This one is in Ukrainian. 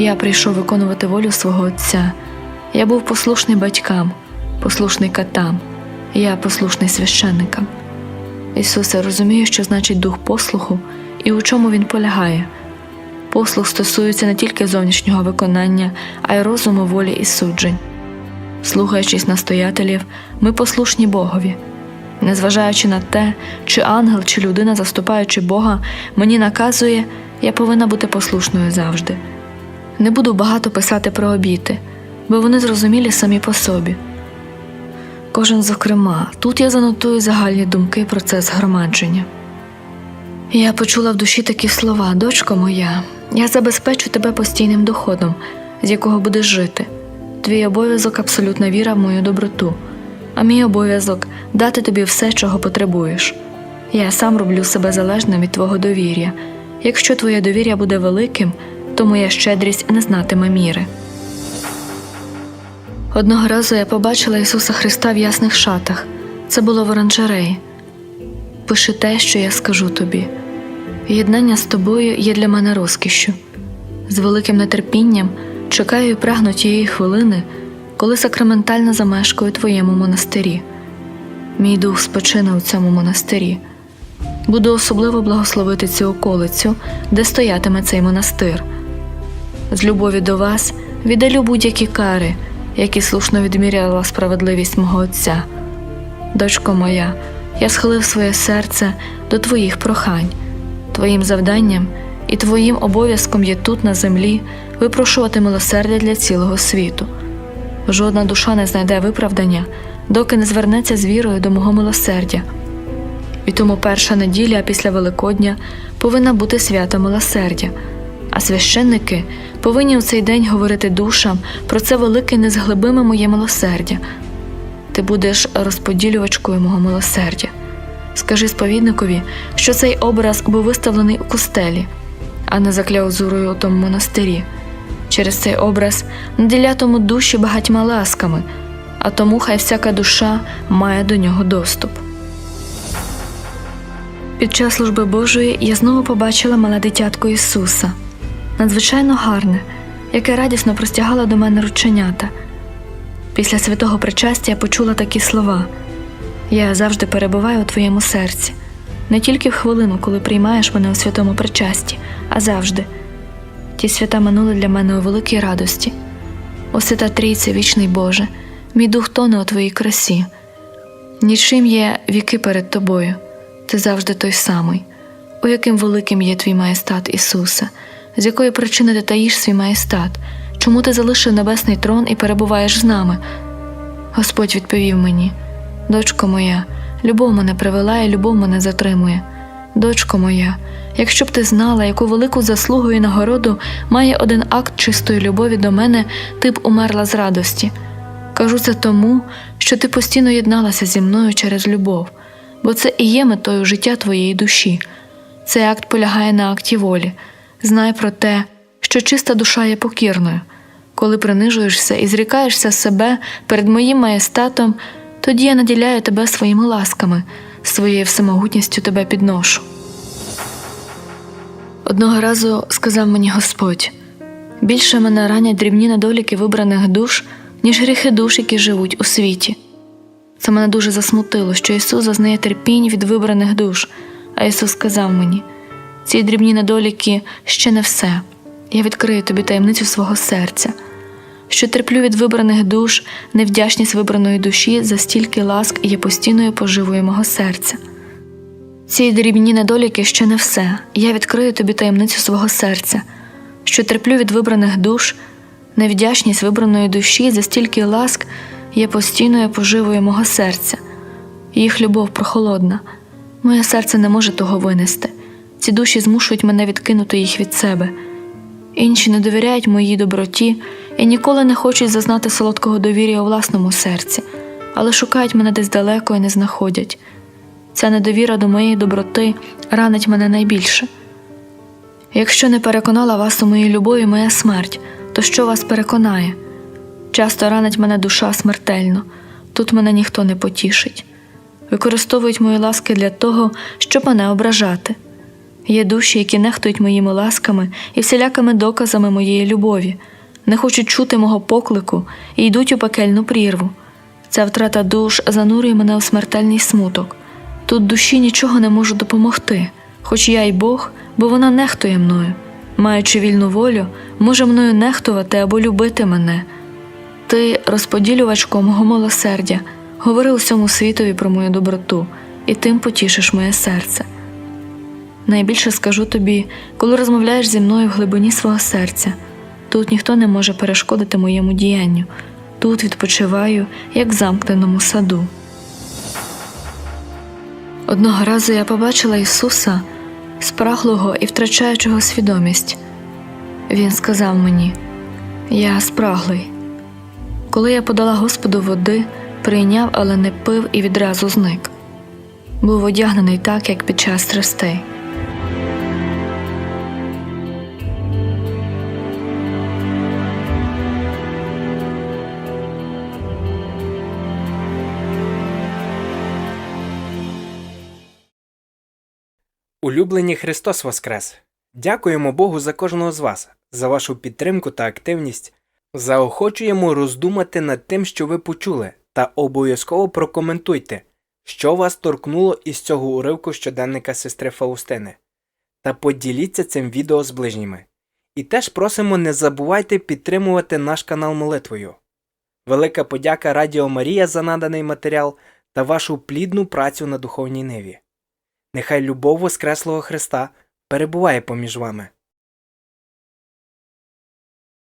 Я прийшов виконувати волю свого Отця. Я був послушний батькам, послушний катам, я послушний священникам. Ісусе, розумію, що значить дух послуху і у чому він полягає. Послух стосується не тільки зовнішнього виконання, а й розуму волі і суджень. Слухаючись настоятелів, ми послушні Богові. Незважаючи на те, чи ангел, чи людина, заступаючи Бога, мені наказує, я повинна бути послушною завжди. Не буду багато писати про обіти, бо вони зрозумілі самі по собі. Кожен зокрема, тут я занотую загальні думки про це згромадження. Я почула в душі такі слова, дочко моя, я забезпечу тебе постійним доходом, з якого будеш жити. Твій обов'язок абсолютна віра в мою доброту, а мій обов'язок дати тобі все, чого потребуєш. Я сам роблю себе залежним від твого довір'я. Якщо твоє довір'я буде великим, то моя щедрість не знатиме міри. Одного разу я побачила Ісуса Христа в ясних шатах. Це було в оранжереї. Пиши те, що я скажу тобі. Єднання з тобою є для мене розкішшю. З великим нетерпінням чекаю і прагну тієї хвилини, коли сакраментально замешкаю твоєму монастирі. Мій дух спочине у цьому монастирі. Буду особливо благословити цю околицю, де стоятиме цей монастир. З любові до вас віддалю будь-які кари, які слушно відміряла справедливість мого Отця. Дочко моя, я схилив своє серце до твоїх прохань, твоїм завданням і твоїм обов'язком є тут, на землі, випрошувати милосердя для цілого світу. Жодна душа не знайде виправдання, доки не звернеться з вірою до мого милосердя. І тому перша неділя після Великодня повинна бути свято милосердя, а священники повинні у цей день говорити душам про це велике незглибиме моє милосердя. Ти будеш розподілювачкою мого милосердя. Скажи сповідникові, що цей образ був виставлений у костелі, а не за кляузурою у тому монастирі. Через цей образ наділятиму душі багатьма ласками, а тому хай всяка душа має до нього доступ. Під час служби Божої я знову побачила мале дитятко Ісуса, надзвичайно гарне, яке радісно простягало до мене рученята. Після святого причастя я почула такі слова: Я завжди перебуваю у твоєму серці, не тільки в хвилину, коли приймаєш мене у святому причасті, а завжди. Ті свята минули для мене у великій радості. О свята Трійце, вічний Боже, мій дух тоне у твоїй красі. Нічим є віки перед тобою, ти завжди той самий, у яким великим є твій маєстат, Ісусе, з якої причини ти таїш свій маєстат, чому ти залишив небесний трон і перебуваєш з нами? Господь відповів мені: Дочко моя, любов мене привела і любов мене затримує. Дочко моя, якщо б ти знала, яку велику заслугу і нагороду має один акт чистої любові до мене, ти б умерла з радості. Кажу це тому, що ти постійно єдналася зі мною через любов, бо це і є метою життя твоєї душі. Цей акт полягає на акті волі. Знай про те, що чиста душа є покірною. Коли принижуєшся і зрікаєшся себе перед моїм маєстатом, тоді я наділяю тебе своїми ласками, своєю всемогутністю тебе підношу. Одного разу сказав мені Господь більше мене ранять дрібні недоліки вибраних душ, ніж гріхи душ, які живуть у світі. Це мене дуже засмутило, що Ісус зазнає терпінь від вибраних душ, а Ісус сказав мені: ці дрібні недоліки ще не все. Я відкрию тобі таємницю свого серця, що терплю від вибраних душ, невдячність вибраної душі за стільки ласк є постійною поживою мого серця. Ці дрібні недоліки ще не все. Я відкрию тобі таємницю свого серця, що терплю від вибраних душ, невдячність вибраної душі за стільки ласк є постійною поживою мого серця. Їх любов прохолодна, моє серце не може того винести. Ці душі змушують мене відкинути їх від себе. Інші не довіряють моїй доброті і ніколи не хочуть зазнати солодкого довір'я у власному серці, але шукають мене десь далеко і не знаходять. Ця недовіра до моєї доброти ранить мене найбільше. Якщо не переконала вас у моїй любові моя смерть, то що вас переконає? Часто ранить мене душа смертельно, тут мене ніхто не потішить. Використовують мої ласки для того, щоб мене ображати. Є душі, які нехтують моїми ласками і всілякими доказами моєї любові, не хочуть чути мого поклику і йдуть у пекельну прірву. Ця втрата душ занурює мене у смертельний смуток. Тут душі нічого не можу допомогти, хоч я й Бог, бо вона нехтує мною. Маючи вільну волю, може мною нехтувати або любити мене. Ти, розподілювачко мого милосердя, говори усьому світові про мою доброту, і тим потішиш моє серце. Найбільше скажу тобі, коли розмовляєш зі мною в глибині свого серця. Тут ніхто не може перешкодити моєму діянню. Тут відпочиваю, як в замкненому саду. Одного разу я побачила Ісуса, спраглого і втрачаючого свідомість. Він сказав мені: Я спраглий. Коли я подала Господу води, прийняв, але не пив і відразу зник. Був одягнений так, як під час страстей. Улюблені Христос Воскрес! Дякуємо Богу за кожного з вас, за вашу підтримку та активність. Заохочуємо роздумати над тим, що ви почули, та обов'язково прокоментуйте, що вас торкнуло із цього уривку щоденника сестри Фаустини. Та поділіться цим відео з ближніми. І теж просимо не забувайте підтримувати наш канал молитвою. Велика подяка Радіо Марія за наданий матеріал та вашу плідну працю на духовній ниві. Нехай любов Воскреслого Христа перебуває поміж вами.